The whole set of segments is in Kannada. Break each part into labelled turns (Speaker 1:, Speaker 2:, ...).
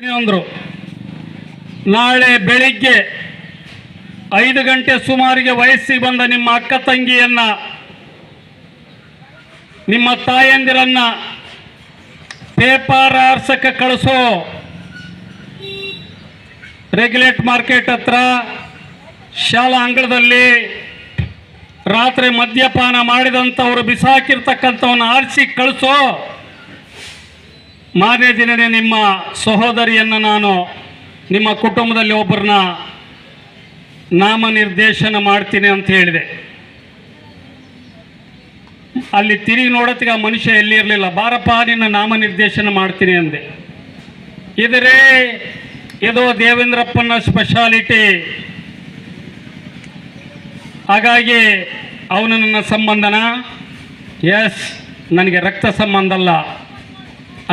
Speaker 1: ಅಂದ್ರು, ನಾಳೆ ಬೆಳಿಗ್ಗೆ ಐದು ಗಂಟೆ ಸುಮಾರಿಗೆ ವಯಸ್ಸಿಗೆ ಬಂದ ನಿಮ್ಮ ಅಕ್ಕ ತಂಗಿಯನ್ನ, ನಿಮ್ಮ ತಾಯಂದಿರನ್ನ ಪೇಪರ್ ಆರ್ಸಕ್ಕೆ ಕಳಿಸೋ. ರೆಗ್ಯುಲೇಟ್ ಮಾರ್ಕೆಟ್ ಹತ್ರ, ಶಾಲಾ ಅಂಗಳದಲ್ಲಿ ರಾತ್ರಿ ಮದ್ಯಪಾನ ಮಾಡಿದಂಥವ್ರು ಬಿಸಾಕಿರ್ತಕ್ಕಂಥವನ್ನ ಆರಿಸಿ ಕಳಿಸೋ. ಮಾರನೇ ದಿನನೇ ನಿಮ್ಮ ಸಹೋದರಿಯನ್ನು ನಾನು ನಿಮ್ಮ ಕುಟುಂಬದಲ್ಲಿ ಒಬ್ಬರನ್ನ ನಾಮನಿರ್ದೇಶನ ಮಾಡ್ತೀನಿ ಅಂತ ಹೇಳಿದೆ. ಅಲ್ಲಿ ತಿರುಗಿ ನೋಡತ್ತಿಗೆ ಆ ಮನುಷ್ಯ ಎಲ್ಲಿ ಇರಲಿಲ್ಲ, ಬಾರಪ್ಪ ನಿನ್ನ ನಾಮನಿರ್ದೇಶನ ಮಾಡ್ತೀನಿ ಅಂದೆ. ಇದರೇ ಇದು ದೇವೇಂದ್ರಪ್ಪನ ಸ್ಪೆಷಾಲಿಟಿ ಹಾಗಾಗಿ ಅವನು ನನ್ನ ಸಂಬಂಧನ? ಎಸ್ ನನಗೆ ರಕ್ತ ಸಂಬಂಧ ಅಲ್ಲ.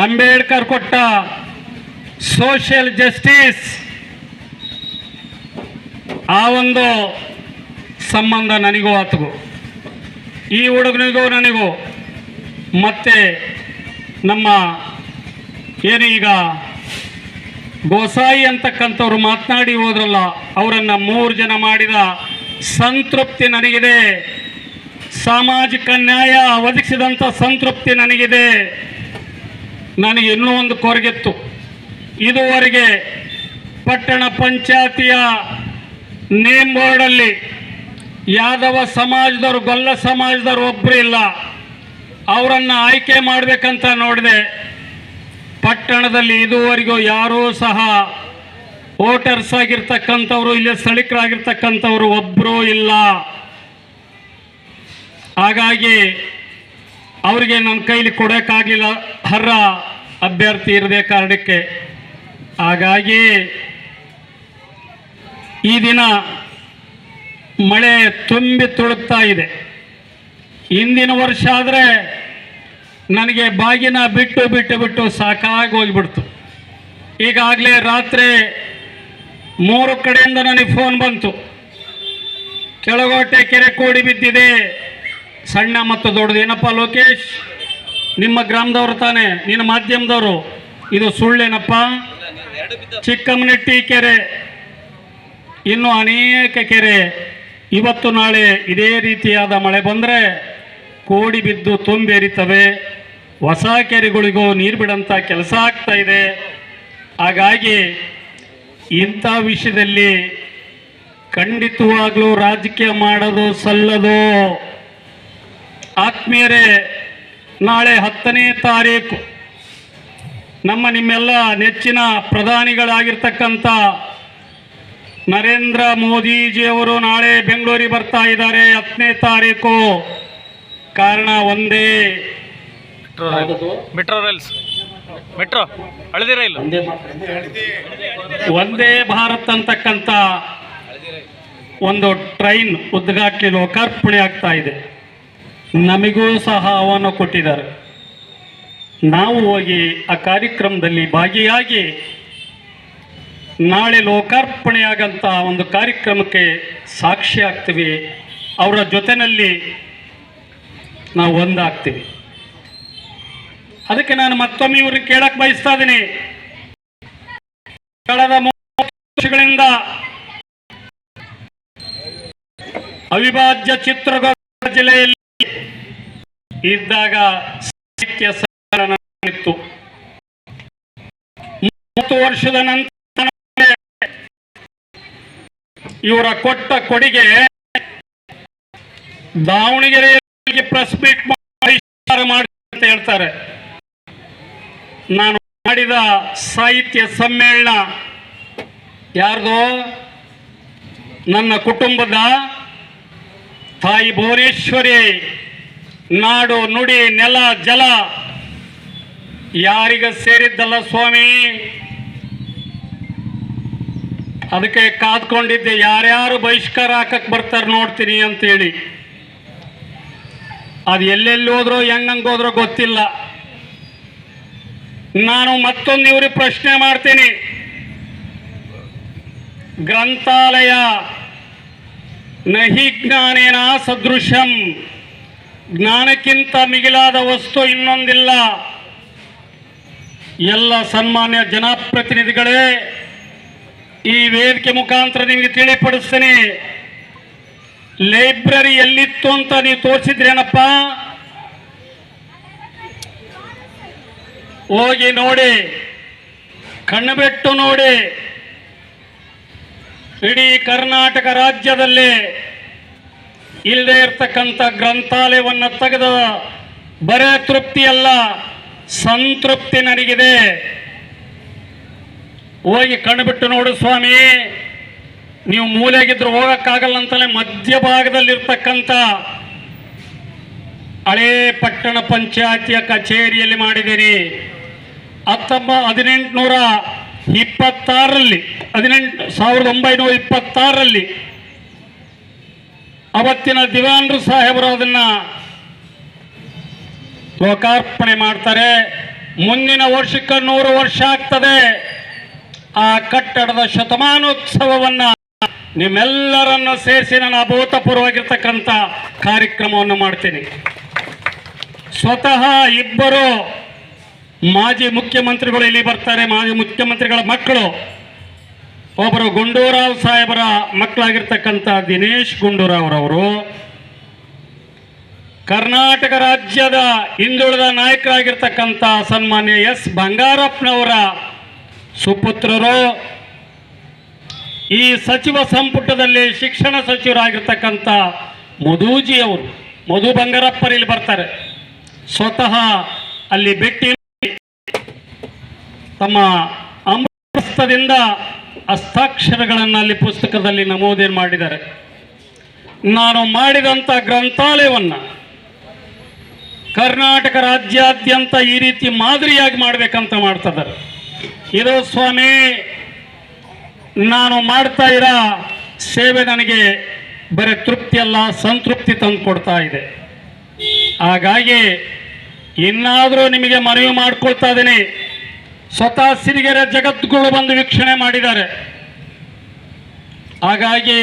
Speaker 1: ಅಂಬೇಡ್ಕರ್ ಕೊಟ್ಟ ಸೋಷಿಯಲ್ ಜಸ್ಟಿಸ್ ಆ ಒಂದು ಸಂಬಂಧ ನನಗೂ ಆತಗೂ. ಈ ಹುಡುಗನಿಗೂ ನನಗೂ, ಮತ್ತೆ ನಮ್ಮ ಏನು ಈಗ ಗೋಸಾಯಿ ಅಂತಕ್ಕಂಥವ್ರು ಮಾತನಾಡಿ ಹೋದ್ರಲ್ಲ, ಅವರನ್ನು ಮೂರು ಜನ ಮಾಡಿದ ಸಂತೃಪ್ತಿ ನನಗಿದೆ. ಸಾಮಾಜಿಕ ನ್ಯಾಯ ಒದಗಿಸಿದಂಥ ಸಂತೃಪ್ತಿ ನನಗಿದೆ. ನನಗೆ ಇನ್ನೂ ಒಂದು ಕೊರಗಿತ್ತು. ಇದುವರೆಗೆ ಪಟ್ಟಣ ಪಂಚಾಯತಿಯ ನೇಮ್ ಬೋರ್ಡಲ್ಲಿ ಯಾದವ ಸಮಾಜದವರು, ಗೊಲ್ಲ ಸಮಾಜದವರು ಒಬ್ಬರು ಇಲ್ಲ. ಅವರನ್ನು ಆಯ್ಕೆ ಮಾಡಬೇಕಂತ ನೋಡಿದೆ. ಪಟ್ಟಣದಲ್ಲಿ ಇದುವರೆಗೂ ಯಾರೂ ಸಹ ವೋಟರ್ಸ್ ಆಗಿರ್ತಕ್ಕಂಥವ್ರು, ಇಲ್ಲಿ ಸ್ಥಳೀಕರಾಗಿರ್ತಕ್ಕಂಥವ್ರು ಒಬ್ಬರೂ ಇಲ್ಲ. ಹಾಗಾಗಿ ಅವರಿಗೆ ನನ್ನ ಕೈಲಿ ಕೊಡೋಕ್ಕಾಗಲಿಲ್ಲ. ಹರ್ರ ಅಭ್ಯರ್ಥಿ ಇರದೆ ಕಾರಣಕ್ಕೆ. ಹಾಗಾಗಿ ಈ ದಿನ ಮಳೆ ತುಂಬಿ ತುಳುಕ್ತಾ ಇದೆ. ಹಿಂದಿನ ವರ್ಷ ಆದರೆ ನನಗೆ ಬಾಗಿನ ಬಿಟ್ಟು ಬಿಟ್ಟು ಬಿಟ್ಟು ಸಾಕಾಗಿ ಹೋಗಿಬಿಡ್ತು. ಈಗಾಗಲೇ ರಾತ್ರಿ ಮೂರು ಕಡೆಯಿಂದ ನನಗೆ ಫೋನ್ ಬಂತು. ಕೆಳಗೋಟೆ ಕೆರೆ ಕೂಡಿ ಬಿದ್ದಿದೆ. ಸಣ್ಣ ಮತ್ತು ದೊಡ್ಡದು ಏನಪ್ಪ ಲೋಕೇಶ್? ನಿಮ್ಮ ಗ್ರಾಮದವರು ತಾನೆ, ನಿನ್ನ ಮಾಧ್ಯಮದವರು. ಇದು ಸುಳ್ಳೇನಪ್ಪ? ಚಿಕ್ಕಮ್ಮನಟ್ಟಿ ಕೆರೆ, ಇನ್ನು ಅನೇಕ ಕೆರೆ. ಇವತ್ತು ನಾಳೆ ಇದೇ ರೀತಿಯಾದ ಮಳೆ ಬಂದರೆ ಕೋಡಿ ಬಿದ್ದು ತುಂಬೇರಿತವೆ ಹೊಸ ಕೆರೆಗಳಿಗೂ ನೀರು ಬಿಡಂಥ ಕೆಲಸ ಆಗ್ತಾ ಇದೆ. ಹಾಗಾಗಿ ಇಂಥ ವಿಷಯದಲ್ಲಿ ಖಂಡಿತವಾಗ್ಲೂ ರಾಜಕೀಯ ಮಾಡೋದು ಸಲ್ಲದು. ಆತ್ಮೀಯರೇ ನಾಳೆ ಹತ್ತನೇ ತಾರೀಕು. ನಮ್ಮ ನಿಮ್ಮೆಲ್ಲ ನೆಚ್ಚಿನ ಪ್ರಧಾನಿಗಳಾಗಿರ್ತಕ್ಕಂಥ ನರೇಂದ್ರ ಮೋದಿಜಿಯವರು ನಾಳೆ ಬೆಂಗಳೂರಿಗೆ ಬರ್ತಾ ಇದ್ದಾರೆ ಹತ್ತನೇ ತಾರೀಕು. ಕಾರಣ ಒಂದೇ.
Speaker 2: Metro rail. Metro rails. Metro. ಹಳದಿ ರೈಲು.
Speaker 1: ಒಂದೇ ಭಾರತ್ ಅಂತಕ್ಕಂಥ ಒಂದು ಟ್ರೈನ್ ಉದ್ಘಾಟನೆ ಲೋಕಾರ್ಪಣೆ ಆಗ್ತಾ ಇದೆ. ನಮಗೂ ಸಹ ಆಹ್ವಾನ ಕೊಟ್ಟಿದ್ದಾರೆ. ನಾವು ಹೋಗಿ ಆ ಕಾರ್ಯಕ್ರಮದಲ್ಲಿ ಭಾಗಿಯಾಗಿ ನಾಳೆ ಲೋಕಾರ್ಪಣೆಯಾಗಂಥ ಒಂದು ಕಾರ್ಯಕ್ರಮಕ್ಕೆ ಸಾಕ್ಷಿ ಆಗ್ತೀವಿ. ಅವರ ಜೊತೆಯಲ್ಲಿ ನಾವು ಒಂದಾಗ್ತೀವಿ. ಅದಕ್ಕೆ ನಾನು ಮತ್ತೊಮ್ಮೆ ಇವ್ರನ್ನ ಕೇಳಕ್ ಬಯಸ್ತಾ ಇದ್ದೀನಿ. ಕಳೆದ ಮೂವತ್ತು ವರ್ಷಗಳಿಂದ ಅವಿಭಾಜ್ಯ ಚಿತ್ರದುರ್ಗ ಜಿಲ್ಲೆಯಲ್ಲಿ ಇದ್ದಾಗ ಸಾಹಿತ್ಯ ಇತ್ತು ಮೂವತ್ತು ವರ್ಷದ ನಂತರ ಇವರ ಕೊಟ್ಟ ಕೊಡುಗೆ ದಾವಣಗೆರೆಯಲ್ಲಿ ಪ್ರೆಸ್ ಮೀಟ್ ಮಾಡಿ ಅಂತ ಹೇಳ್ತಾರೆ. ನಾನು ಮಾಡಿದ ಸಾಹಿತ್ಯ ಸಮ್ಮೇಳನ ಯಾರ್ದು? ನನ್ನ ಕುಟುಂಬದ ತಾಯಿ ಭುವನೇಶ್ವರಿ ನಾಡು, ನುಡಿ, ನೆಲ, ಜಲ ಯಾರಿಗ ಸೇರಿದ್ದಲ್ಲ ಸ್ವಾಮಿ? ಅದಕ್ಕೆ ಕಾದ್ಕೊಂಡಿದ್ದೆ, ಯಾರ್ಯಾರು ಬಹಿಷ್ಕಾರ ಹಾಕಕ್ ಬರ್ತಾರೆ ನೋಡ್ತೀನಿ ಅಂತೇಳಿ. ಅದು ಎಲ್ಲೆಲ್ಲಿ ಹೋದ್ರೋ, ಹೆಂಗಂಗೆ ಹೋದ್ರೋ ಗೊತ್ತಿಲ್ಲ. ನಾನು ಮತ್ತೊಂದು ಇವ್ರಿಗೆ ಪ್ರಶ್ನೆ ಮಾಡ್ತೀನಿ. ಗ್ರಂಥಾಲಯ ನಹಿ ಜ್ಞಾನೇನ ಸದೃಶಂ ಜ್ಞಾನಕ್ಕಿಂತ ಮಿಗಿಲಾದ ವಸ್ತು ಇನ್ನೊಂದಿಲ್ಲ. ಎಲ್ಲ ಸನ್ಮಾನ್ಯ ಜನಪ್ರತಿನಿಧಿಗಳೇ, ಈ ವೇದಿಕೆ ಮುಖಾಂತರ ನಿಮಗೆ ತಿಳಿಪಡಿಸ್ತೇನೆ. ಲೈಬ್ರರಿ ಎಲ್ಲಿತ್ತು ಅಂತ ನೀವು ತೋರಿಸಿದ್ರೇನಪ್ಪ ಹೋಗಿ ನೋಡಿ ಕಣ್ಣು ಬಿಟ್ಟು ನೋಡಿ. ಇಡೀ ಕರ್ನಾಟಕ ರಾಜ್ಯದಲ್ಲಿ ಇಲ್ಲದೆ ಇರ್ತಕ್ಕಂಥ ಗ್ರಂಥಾಲಯವನ್ನು ತೆಗೆದ ಬರೇ ತೃಪ್ತಿಯಲ್ಲ, ಸಂತೃಪ್ತಿ ನನಗಿದೆ. ಹೋಗಿ ಕಣ್ಬಿಟ್ಟು ನೋಡು ಸ್ವಾಮಿ, ನೀವು ಮೂಲೆಗಿದ್ರು ಹೋಗಕ್ಕಾಗಲ್ಲ ಅಂತಲೇ ಮಧ್ಯಭಾಗದಲ್ಲಿರ್ತಕ್ಕಂಥ ಹಳೇ ಪಟ್ಟಣ ಪಂಚಾಯತಿಯ ಕಚೇರಿಯಲ್ಲಿ ಮಾಡಿದ್ದೀರಿ ಹತ್ತೊಂಬ, ಹದಿನೆಂಟುನೂರ ಇಪ್ಪತ್ತಾರರಲ್ಲಿ, ಹದಿನೆಂಟು, ಸಾವಿರದ ಒಂಬೈನೂರ ಇಪ್ಪತ್ತಾರರಲ್ಲಿ ಅವತ್ತಿನ ದಿವಾನ್ರು ಸಾಹೇಬರು ಅದನ್ನ ಲೋಕಾರ್ಪಣೆ ಮಾಡ್ತಾರೆ. ಮುಂದಿನ ವರ್ಷಕ್ಕೆ ನೂರು ವರ್ಷ ಆಗ್ತದೆ. ಆ ಕಟ್ಟಡದ ಶತಮಾನೋತ್ಸವವನ್ನ ನಿಮ್ಮೆಲ್ಲರನ್ನು ಸೇರಿಸಿ ನಾನು ಅಭೂತಪೂರ್ವವಾಗಿರ್ತಕ್ಕಂಥ ಕಾರ್ಯಕ್ರಮವನ್ನು ಮಾಡ್ತೀನಿ. ಸ್ವತಃ ಇಬ್ಬರು ಮಾಜಿ ಮುಖ್ಯಮಂತ್ರಿಗಳು ಇಲ್ಲಿ ಬರ್ತಾರೆ. ಮಾಜಿ ಮುಖ್ಯಮಂತ್ರಿಗಳ ಮಕ್ಕಳು. ಒಬ್ಬರು ಗುಂಡೂರಾವ್ ಸಾಹೇಬರ ಮಕ್ಕಳಾಗಿರ್ತಕ್ಕಂಥ ದಿನೇಶ್ ಗುಂಡೂರಾವ್ರವರು ಕರ್ನಾಟಕ ರಾಜ್ಯದ ಹಿಂದುಳಿದ ನಾಯಕರಾಗಿರ್ತಕ್ಕಂಥ ಸನ್ಮಾನ್ಯ ಎಸ್ ಬಂಗಾರಪ್ಪನವರ ಸುಪುತ್ರರು, ಈ ಸಚಿವ ಸಂಪುಟದಲ್ಲಿ ಶಿಕ್ಷಣ ಸಚಿವರಾಗಿರ್ತಕ್ಕಂಥ ಮಧುಜಿ ಅವರು ಮಧು ಬಂಗಾರಪ್ಪರು ಇಲ್ಲಿ ಬರ್ತಾರೆ. ಸ್ವತಃ ಅಲ್ಲಿ ಭೇಟಿ ತಮ್ಮ ಅಮೃತದಿಂದ ಹಸ್ತಾಕ್ಷರಗಳನ್ನು ಅಲ್ಲಿ ಪುಸ್ತಕದಲ್ಲಿ ನಮೂದೇನು ಮಾಡಿದ್ದಾರೆ. ನಾನು ಮಾಡಿದಂಥ ಗ್ರಂಥಾಲಯವನ್ನು ಕರ್ನಾಟಕ ರಾಜ್ಯಾದ್ಯಂತ ಈ ರೀತಿ ಮಾದರಿಯಾಗಿ ಮಾಡಬೇಕಂತ ಮಾಡ್ತಿದ್ದಾರೆ. ಇದು ಸ್ವಾಮಿ, ನಾನು ಮಾಡ್ತಾ ಇರೋ ಸೇವೆ ನನಗೆ ಬರೀ ತೃಪ್ತಿ ಅಲ್ಲ, ಸಂತೃಪ್ತಿ ತಂದು ಕೊಡ್ತಾ ಇದೆ. ಹಾಗಾಗಿ ಇನ್ನಾದರೂ ನಿಮಗೆ ಮನವಿ ಮಾಡ್ಕೊಳ್ತಾ ಇದ್ದೀನಿ. ಸ್ವತಃ ಸಿರಿಗೆರೆ ಜಗದ್ಗುರು ಬಂದು ವೀಕ್ಷಣೆ ಮಾಡಿದ್ದಾರೆ. ಹಾಗಾಗಿ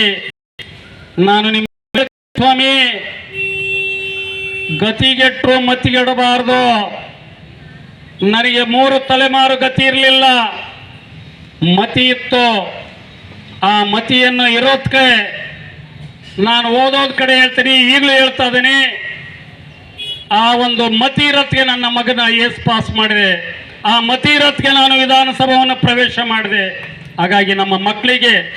Speaker 1: ನಾನು ನಿಮ್ಮ ಸ್ವಾಮಿ ಗತಿಗೆಟ್ಟರು ಮತಿಗೆಡಬಾರ್ದು. ನನಗೆ ಮೂರು ತಲೆಮಾರು ಗತಿ ಇರಲಿಲ್ಲ. ಮತಿ ಇತ್ತು. ಆ ಮತಿಯನ್ನು ಇರೋದಕ್ಕೆ ನಾನು ಓದೋದ್ ಕಡೆ ಹೇಳ್ತೀನಿ, ಈಗಲೂ ಹೇಳ್ತಾ ಇದ್ದೀನಿ. ಆ ಒಂದು ಮತಿ ಇರೋದಕ್ಕೆ ನನ್ನ ಮಗನ ಎಸ್ ಪಾಸ್ ಮಾಡಿದೆ. ಆ ಮತಿ ರಥ್ಗೆ ನಾನು ವಿಧಾನಸಭೆಯನ್ನು ಪ್ರವೇಶ ಮಾಡಿದೆ. ಹಾಗಾಗಿ ನಮ್ಮ ಮಕ್ಕಳಿಗೆ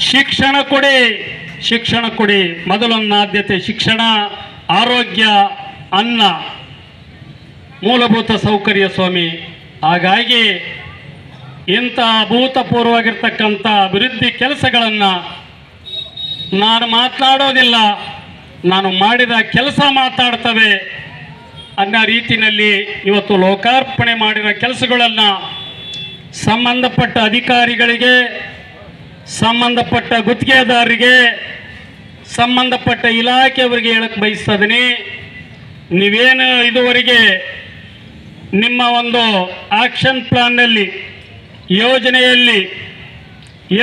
Speaker 1: ಶಿಕ್ಷಣ ಕೊಡಿ ಶಿಕ್ಷಣ ಕೊಡಿ. ಮೊದಲೊಂದು ಆದ್ಯತೆ ಶಿಕ್ಷಣ, ಆರೋಗ್ಯ, ಅನ್ನ, ಮೂಲಭೂತ ಸೌಕರ್ಯ ಸ್ವಾಮಿ. ಹಾಗಾಗಿ ಇಂಥ ಅಭೂತಪೂರ್ವವಾಗಿರ್ತಕ್ಕಂಥ ಅಭಿವೃದ್ಧಿ ಕೆಲಸಗಳನ್ನು ನಾನು ಮಾತನಾಡೋದಿಲ್ಲ. ನಾನು ಮಾಡಿದ ಕೆಲಸ ಮಾತಾಡ್ತವೆ. ಅನ್ನೋ ರೀತಿಯಲ್ಲಿ ಇವತ್ತು ಲೋಕಾರ್ಪಣೆ ಮಾಡಿರೋ ಕೆಲಸಗಳನ್ನು ಸಂಬಂಧಪಟ್ಟ ಅಧಿಕಾರಿಗಳಿಗೆ, ಸಂಬಂಧಪಟ್ಟ ಗುತ್ತಿಗೆದಾರರಿಗೆ, ಸಂಬಂಧಪಟ್ಟ ಇಲಾಖೆಯವರಿಗೆ ಹೇಳಕ್ಕೆ ಬಯಸ್ತದೀನಿ. ನೀವೇನು ಇದುವರೆಗೆ ನಿಮ್ಮ ಒಂದು ಆಕ್ಷನ್ ಪ್ಲಾನ್ನಲ್ಲಿ, ಯೋಜನೆಯಲ್ಲಿ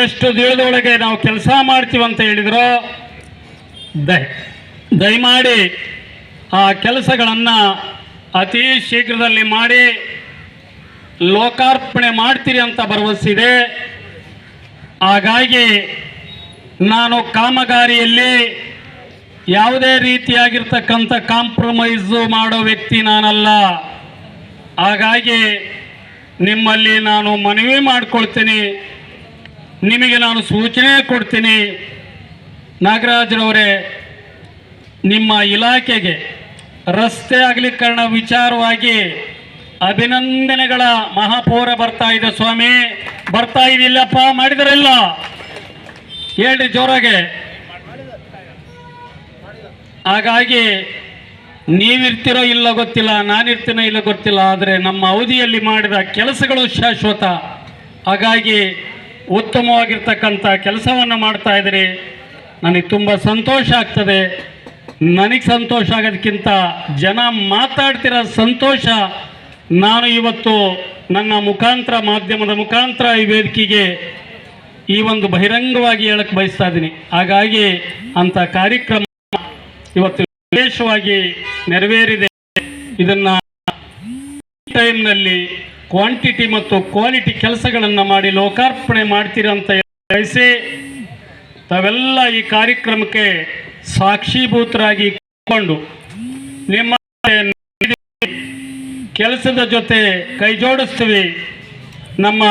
Speaker 1: ಎಷ್ಟು ದಿನದೊಳಗೆ ನಾವು ಕೆಲಸ ಮಾಡ್ತೀವಂತ ಹೇಳಿದ್ರು, ದಯ, ದಯಮಾಡಿ ಆ ಕೆಲಸಗಳನ್ನು ಅತಿ ಶೀಘ್ರದಲ್ಲಿ ಮಾಡಿ ಲೋಕಾರ್ಪಣೆ ಮಾಡ್ತೀರಿ ಅಂತ ಭರವಸಿದೆ ಹಾಗಾಗಿ ನಾನು ಕಾಮಗಾರಿಯಲ್ಲಿ ಯಾವುದೇ ರೀತಿಯಾಗಿರ್ತಕ್ಕಂಥ ಕಾಂಪ್ರಮೈಸು ಮಾಡೋ ವ್ಯಕ್ತಿ ನಾನಲ್ಲ. ಹಾಗಾಗಿ ನಿಮ್ಮಲ್ಲಿ ನಾನು ಮನವಿ ಮಾಡ್ಕೊಳ್ತೀನಿ. ನಿಮಗೆ ನಾನು ಸೂಚನೆ ಕೊಡ್ತೀನಿ. ನಾಗರಾಜ್ರವರೇ ನಿಮ್ಮ ಇಲಾಖೆಗೆ ರಸ್ತೆ ಅಗಲೀಕರಣ ವಿಚಾರವಾಗಿ ಅಭಿನಂದನೆಗಳ ಮಹಾಪೌರ ಬರ್ತಾ ಇದೆ ಸ್ವಾಮಿ. ಬರ್ತಾ ಇದಿಲ್ಲಪ್ಪ ಮಾಡಿದ್ರಲ್ಲ? ಹೇಳ್ರಿ ಜೋರಾಗೆ. ಹಾಗಾಗಿ ನೀವಿರ್ತಿರೋ ಇಲ್ಲ ಗೊತ್ತಿಲ್ಲ, ನಾನಿರ್ತೀನೋ ಇಲ್ಲ ಗೊತ್ತಿಲ್ಲ, ಆದರೆ ನಮ್ಮ ಅವಧಿಯಲ್ಲಿ ಮಾಡಿದ ಕೆಲಸಗಳು ಶಾಶ್ವತ. ಹಾಗಾಗಿ ಉತ್ತಮವಾಗಿರ್ತಕ್ಕಂಥ ಕೆಲಸವನ್ನು ಮಾಡ್ತಾ ಇದ್ದೀರಿ. ನನಗೆ ತುಂಬ ಸಂತೋಷ ಆಗ್ತದೆ. ನನಗೆ ಸಂತೋಷ ಆಗೋದಕ್ಕಿಂತ ಜನ ಮಾತಾಡ್ತಿರೋ ಸಂತೋಷ ನಾನು ಇವತ್ತು ನನ್ನ ಮುಖಾಂತರ, ಮಾಧ್ಯಮದ ಮುಖಾಂತರ ಈ ವೇದಿಕೆಗೆ ಈ ಒಂದು ಬಹಿರಂಗವಾಗಿ ಹೇಳಕ್ಕೆ ಬಯಸ್ತಾ ಇದ್ದೀನಿ. ಹಾಗಾಗಿ ಅಂಥ ಕಾರ್ಯಕ್ರಮ ಇವತ್ತು ವಿಶೇಷವಾಗಿ ನೆರವೇರಿದೆ. ಇದನ್ನು ಟೈಮ್ನಲ್ಲಿ ಕ್ವಾಂಟಿಟಿ ಮತ್ತು ಕ್ವಾಲಿಟಿ ಕೆಲಸಗಳನ್ನು ಮಾಡಿ ಲೋಕಾರ್ಪಣೆ ಮಾಡ್ತೀರಂತ ಬಯಸಿ ತಾವೆಲ್ಲ ಈ ಕಾರ್ಯಕ್ರಮಕ್ಕೆ ಸಾಕ್ಷೀಭೂತರಾಗಿ ಕೊಂಡು ನಿಮ್ಮ ಕೆಲಸದ ಜೊತೆ ಕೈ ಜೋಡಿಸ್ತೀವಿ. ನಮ್ಮ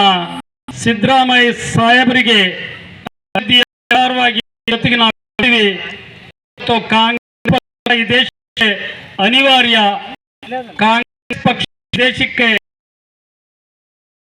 Speaker 1: ಸಿದ್ದರಾಮಯ್ಯ ಸಾಹೇಬರಿಗೆ ಜೊತೆಗೆ ನಾವು ಕಾಂಗ್ರೆಸ್ ದೇಶಕ್ಕೆ ಅನಿವಾರ್ಯ. ಕಾಂಗ್ರೆಸ್ ಪಕ್ಷ ದೇಶಕ್ಕೆ